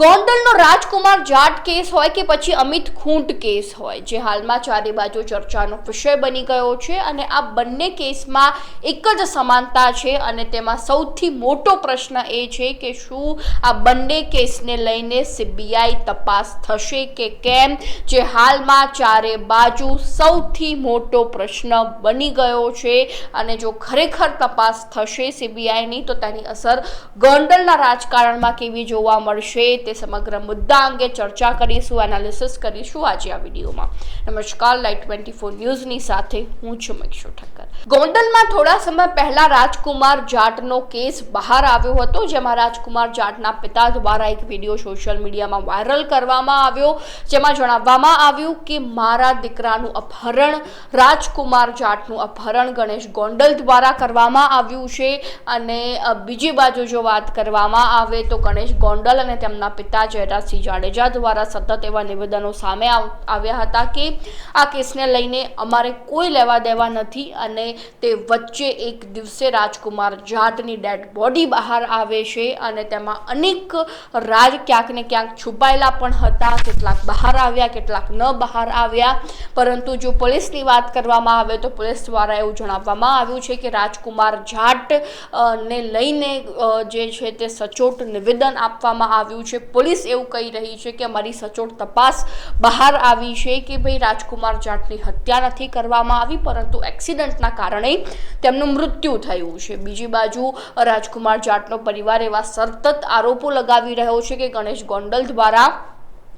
ગોંડલનો રાજકુમાર Jat case હોય કે પછી અમિત ખૂંટ કેસ હોય, જે હાલમાં ચારે બાજુ ચર્ચાનો વિષય બની ગયો છે અને આ બંને કેસમાં એક જ સમાનતા છે અને તેમાં સૌથી મોટો પ્રશ્ન એ છે કે શું આ બંને કેસને લઈને સીબીઆઈ તપાસ થશે કે કેમ? જે હાલમાં ચારે બાજુ સૌથી મોટો પ્રશ્ન બની ગયો છે અને જો ખરેખર તપાસ થશે સીબીઆઈની, તો તેની અસર ગોંડલના રાજકારણમાં કેવી જોવા મળશે? તે સમગ્ર મુદ્દા અંગે ચર્ચા કરીશું એનાલિસિસ કરીશું આજે આ વિડીયોમાં. નમસ્કાર લાઈટ ટ્વેન્ટી ફોર ન્યૂઝની સાથે હું છું મિક્ષુ ઠક્કર ગોંડલમાં થોડા સમય પહેલા રાજકુમાર જાટનો કેસ બહાર આવ્યો હતો, જેમાં રાજકુમાર જાટના પિતા દ્વારા એક વીડિયો સોશિયલ મીડિયામાં વાયરલ કરવામાં આવ્યો, જેમાં જણાવવામાં આવ્યું કે મારા દીકરાનું અપહરણ, રાજકુમાર જાટનું અપહરણ ગણેશ ગોંડલ દ્વારા કરવામાં આવ્યું છે. અને બીજી બાજુ જો વાત કરવામાં આવે તો ગણેશ ગોંડલ અને તેમના પિતા જયરાજસિંહ જાડેજા દ્વારા સતત એવા નિવેદનો સામે આવ- આવ્યા હતા કે આ કેસને લઈને અમારે કોઈ લેવા દેવા નથી અને તે વચ્ચે એક દિવસે રાજકુમાર જાટની ડેડ બોડી બહાર આવે છે અને તેમાં અનેક રાજ ક્યાંક ને ક્યાંક છુપાયેલા પણ હતા. કેટલાક બહાર આવ્યા, કેટલાક ન બહાર આવ્યા. પરંતુ જો પોલીસની વાત કરવામાં આવે તો પોલીસ દ્વારા એવું જણાવવામાં આવ્યું છે કે રાજકુમાર જાટ ને લઈને જે છે તે સચોટ નિવેદન આપવામાં આવ્યું છે. પોલીસ એવું કહી રહી છે કે અમારી સચોટ તપાસ બહાર આવી છે કે ભાઈ રાજકુમાર જાટની હત્યા નથી કરવામાં આવી, પરંતુ એક્સિડન્ટના કારણે તેમનું મૃત્યુ થયું છે. બીજી બાજુ રાજકુમાર જાટનો પરિવાર એવા સતત આરોપો લગાવી રહ્યો છે કે ગણેશ ગોંડલ દ્વારા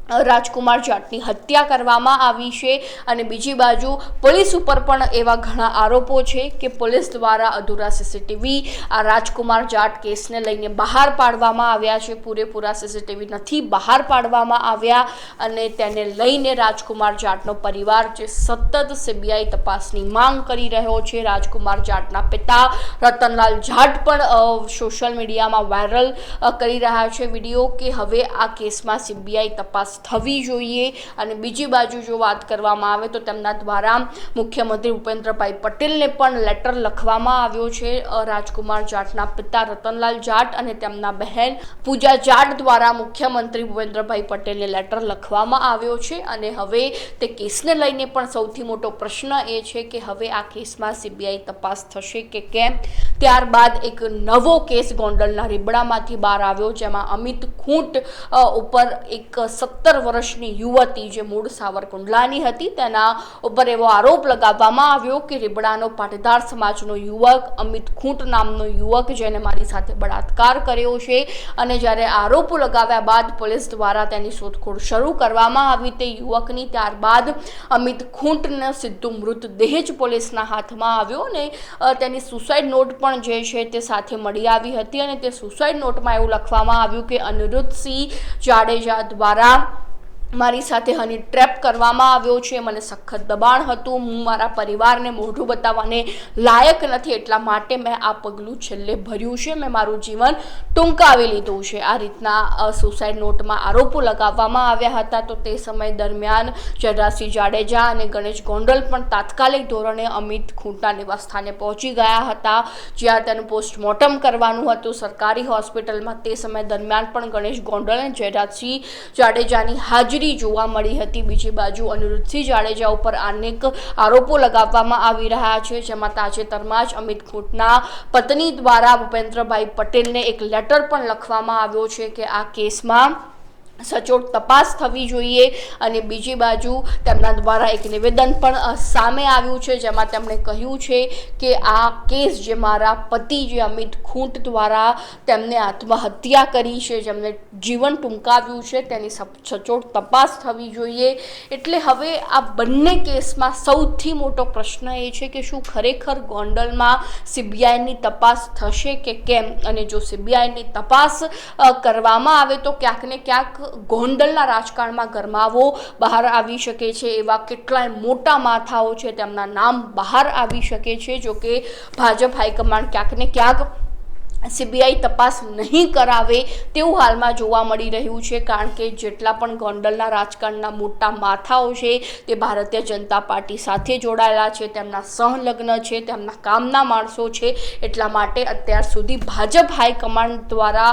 રાજકુમાર જાટની હત્યા કરવામાં આવી છે અને બીજી બાજુ પોલીસ ઉપર પણ એવા ઘણા આરોપો છે કે પોલીસ દ્વારા અધૂરા સીસીટીવી આ રાજકુમાર જાટ કેસને લઈને બહાર પાડવામાં આવ્યા છે. પૂરેપૂરા સીસીટીવી નથી, બહાર પાડવામાં આવ્યા અને તેને લઈને રાજકુમાર જાટનો પરિવાર જે સતત સીબીઆઈ તપાસની માંગ કરી રહ્યો છે. રાજકુમાર જાટના પિતા રતનલાલ જાટ પણ સોશિયલ મીડિયામાં વાયરલ કરી રહ્યા છે. વીડિયો કે હવે આ કેસમાં સીબીઆઈ તપાસ થવી જોઈએ અને બીજી બાજુ જો વાત કરવામાં આવે તો તેમના દ્વારા મુખ્યમંત્રી ભૂપેન્દ્રભાઈ પટેલને પણ લેટર લખવામાં આવ્યો છે. રાજકુમાર જાટના પિતા રતનલાલ જાટ અને તેમના બહેન પૂજા જાટ દ્વારા મુખ્યમંત્રી ભૂપેન્દ્રભાઈ પટેલને લેટર લખવામાં આવ્યો છે અને હવે તે કેસને લઈને પણ સૌથી મોટો પ્રશ્ન એ છે કે હવે આ કેસમાં સીબીઆઈ તપાસ થશે કે કેમ? ત્યારબાદ એક નવો કેસ ગોંડલના રીબડામાંથી બહાર આવ્યો જેમાં અમિત ખૂંટ ઉપર એક સત્તર વર્ષની યુવતી જે મૂળ સાવરકુંડલાની હતી, તેના ઉપર એવો આરોપ લગાવવામાં આવ્યો કે રીબડાનો પાટીદાર સમાજનો યુવક, અમિત ખૂંટ નામનો યુવક જેને મારી સાથે બળાત્કાર કર્યો છે અને જ્યારે આરોપો લગાવ્યા બાદ પોલીસ દ્વારા તેની શોધખોળ શરૂ કરવામાં આવી તે યુવકની ત્યારબાદ અમિત ખૂંટને સીધું મૃતદેહ જ પોલીસના હાથમાં આવ્યો અને તેની સુસાઇડ નોટ પણ જે છે તે સાથે મળી આવી હતી અને તે સુસાઇડ નોટમાં એવું લખવામાં આવ્યું કે અનિરુદ્ધસિંહ જાડેજા દ્વારા મારી સાથે હની ટ્રેપ કરવામાં આવ્યો છે, મને સખત દબાણ હતું, હું મારા પરિવારને મોઢું બતાવવાને લાયક નથી, એટલા માટે મેં આ પગલું છેલ્લે ભર્યું છે, મેં મારું જીવન ટૂંકાવી લીધું છે. આ રીતના સુસાઇડ નોટમાં આરોપો લગાવવામાં આવ્યા હતા, તો તે સમય દરમિયાન જયરાજસિંહ જાડેજા અને ગણેશ ગોંડલ પણ તાત્કાલિક ધોરણે અમિત ખૂંટના નિવાસસ્થાને પહોંચી ગયા હતા, જ્યાં તેનું પોસ્ટમોર્ટમ કરવાનું હતું. સરકારી હોસ્પિટલમાં તે સમય દરમિયાન પણ ગણેશ ગોંડલ અને જયરાજસિંહ જાડેજાની હાજરી જોવા મળી હતી. બીજી બાજુ અનિરુદ્ધસિંહ જાડેજા ઉપર અનેક આરોપો લગાવવામાં આવી રહ્યા છે. જેમાં તાજેતરમાં જ અમિત ખોટના પત્ની દ્વારા ભૂપેન્દ્રભાઈ પટેલને એક લેટર પણ લખવામાં આવ્યો છે કે આ કેસમાં સચોટ તપાસ થવી જોઈએ અને બીજી બાજુ તેમના દ્વારા એક નિવેદન પણ સામે આવ્યું છે, જેમાં તેમણે કહ્યું છે કે આ કેસ જે મારા પતિ જે અમિત ખૂંટ દ્વારા તેમને આત્મહત્યા કરી છે, જેમને જીવન ટૂંકાવ્યું છે, તેની સચોટ તપાસ થવી જોઈએ. એટલે હવે આ બંને કેસમાં સૌથી મોટો પ્રશ્ન એ છે કે શું ખરેખર ગોંડલમાં સીબીઆઈની તપાસ થશે કે કેમ? અને જો સીબીઆઈની તપાસ કરવામાં આવે તો ક્યાંક ને ક્યાંક ગોંડલના રાજકારણમાં ગરમાવો બહાર આવી શકે છે, એવા કેટલાય મોટા માથાઓ છે, તેમના નામ બહાર આવી શકે છે જો કે ભાજપ હાઈકમાન્ડ ક્યાંક ને ક્યાંક સીબીઆઈ તપાસ નહીં કરાવે તેવું હાલમાં જોવા મળી રહ્યું છે, કારણ કે જેટલા પણ ગોંડલના રાજકારણના મોટા માથાઓ છે, તે ભારતીય જનતા પાર્ટી સાથે જોડાયેલા છે, તેમના સહલગ્ન છે, તેમના કામના માણસો છે, એટલા માટે અત્યાર સુધી ભાજપ હાઈકમાન્ડ દ્વારા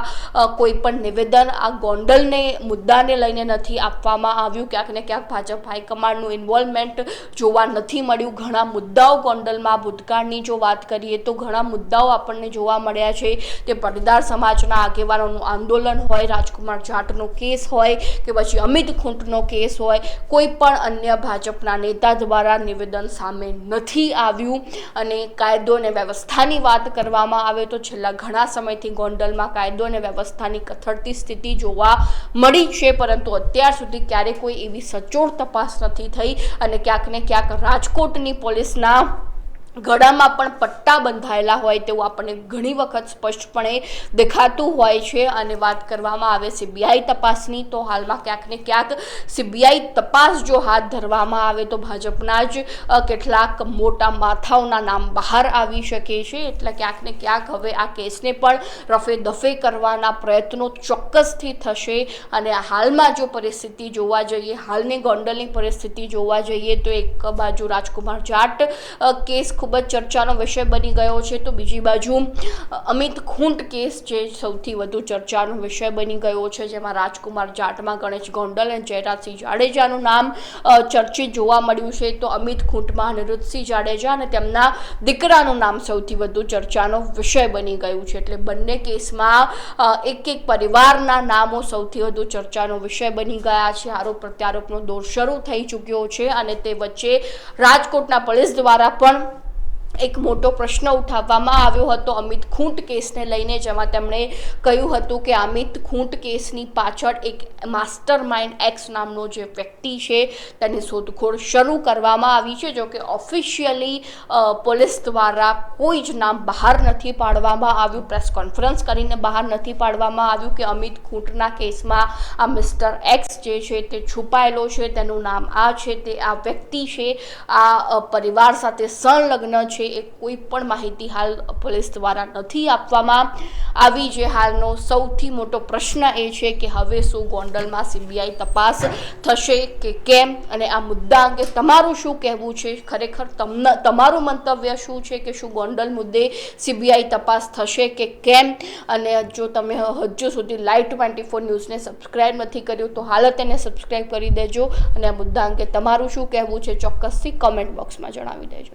કોઈ પણ નિવેદન આ ગોંડલને, મુદ્દાને લઈને નથી આપવામાં આવ્યું. ક્યાંક ને ક્યાંક ભાજપ હાઈકમાન્ડનું ઇન્વોલ્વમેન્ટ જોવા નથી મળ્યું. ઘણા મુદ્દાઓ ગોંડલમાં ભૂતકાળની જો વાત કરીએ તો ઘણા મુદ્દાઓ આપણને જોવા મળ્યા છે. તે પટીદાર સમાજના આગેવાનોનું આંદોલન હોય, રાજકુમાર જાટનો કેસ હોય કે પછી અમિત ખૂંટનો કેસ હોય, કોઈ પણ અન્ય ભાજપના નેતા દ્વારા નિવેદન સામે નથી આવ્યું અને કાયદો અને વ્યવસ્થાની વાત કરવામાં આવે તો છેલ્લા ઘણા સમયથી ગોંડલમાં કાયદો અને વ્યવસ્થાની કથળતી સ્થિતિ જોવા મળી છે, પરંતુ અત્યાર સુધી ક્યારેય કોઈ એવી સચોટ તપાસ નથી થઈ અને ક્યાંક ને ક્યાંક રાજકોટની પોલીસના ગળામાં પણ પટ્ટા બંધાયેલા હોય તેવું આપણને ઘણી વખત સ્પષ્ટપણે દેખાતું હોય છે અને વાત કરવામાં આવે સીબીઆઈ તપાસની, તો હાલમાં ક્યાંક ને ક્યાંક સીબીઆઈ તપાસ જો હાથ ધરવામાં આવે તો ભાજપના જ કેટલાક મોટા માથાઓના નામ બહાર આવી શકે છે. એટલે ક્યાંક ને ક્યાંક હવે આ કેસને પણ રફે દફે કરવાના પ્રયત્નો ચોક્કસથી થશે. અને હાલમાં જો પરિસ્થિતિ જોવા જઈએ, હાલની ગોંડલની પરિસ્થિતિ જોવા જઈએ, તો એક બાજુ રાજકુમાર જાટ કેસ ખૂબ જ ચર્ચાનો વિષય બની ગયો છે. તો બીજી બાજુ, અમિત ખૂંટ કેસ જે સૌથી વધુ ચર્ચાનો વિષય બની ગયો છે, જેમાં રાજકુમાર જાટમાં ગણેશ ગોંડલ અને જયરાજસિંહ જાડેજાનું નામ ચર્ચિત જોવા મળ્યું છે. તો અમિત ખૂંટમાં અનિરુદ્ધસિંહ જાડેજા અને તેમના દીકરાનું નામ સૌથી વધુ ચર્ચાનો વિષય બની ગયું છે. એટલે બંને કેસમાં એક એક પરિવારના નામો સૌથી વધુ ચર્ચાનો વિષય બની ગયા છે. આરોપ પ્રત્યારોપનો દોર શરૂ થઈ ચૂક્યો છે અને તે વચ્ચે રાજકોટના પોલીસ દ્વારા પણ એક મોટો પ્રશ્ન ઉઠાવવામાં આવ્યો હતો અમિત ખૂંટ કેસને લઈને, જેમાં તેમણે કહ્યું હતું કે અમિત ખૂંટ કેસની પાછળ એક માસ્ટર માઇન્ડ એક્સ નામનો જે વ્યક્તિ છે, તેની શોધખોળ શરૂ કરવામાં આવી છે જો કે ઓફિશિયલી પોલીસ દ્વારા કોઈ જ નામ બહાર નથી પાડવામાં આવ્યું. પ્રેસ કોન્ફરન્સ કરીને બહાર નથી પાડવામાં આવ્યું કે અમિત ખૂંટના કેસમાં આ મિસ્ટર એક્સ જે છે તે છુપાયેલો છે, તેનું નામ આ છે, તે આ વ્યક્તિ છે, આ પરિવાર સાથે સંલગ્ન છે એ કોઈ પણ માહિતી હાલ પોલીસ દ્વારા નથી આપવામાં આવી. જે હાલનો સૌથી મોટો પ્રશ્ન એ છે કે હવે શું ગોંડલમાં સીબીઆઈ તપાસ થશે કે કેમ? અને આ મુદ્દા અંગે તમારું શું કહેવું છે? ખરેખર તમને, તમારું મંતવ્ય શું છે કે શું ગોંડલ મુદ્દે સીબીઆઈ તપાસ થશે કે કેમ? અને જો તમે હજુ સુધી લાઈવ ટ્વેન્ટી ફોર ન્યૂઝને સબસ્ક્રાઈબ નથી કર્યું તો હાલ તેને સબસ્ક્રાઈબ કરી દેજો. અને આ મુદ્દા અંગે તમારું શું કહેવું છે ચોક્કસથી કમેન્ટ બોક્સમાં જણાવી દેજો.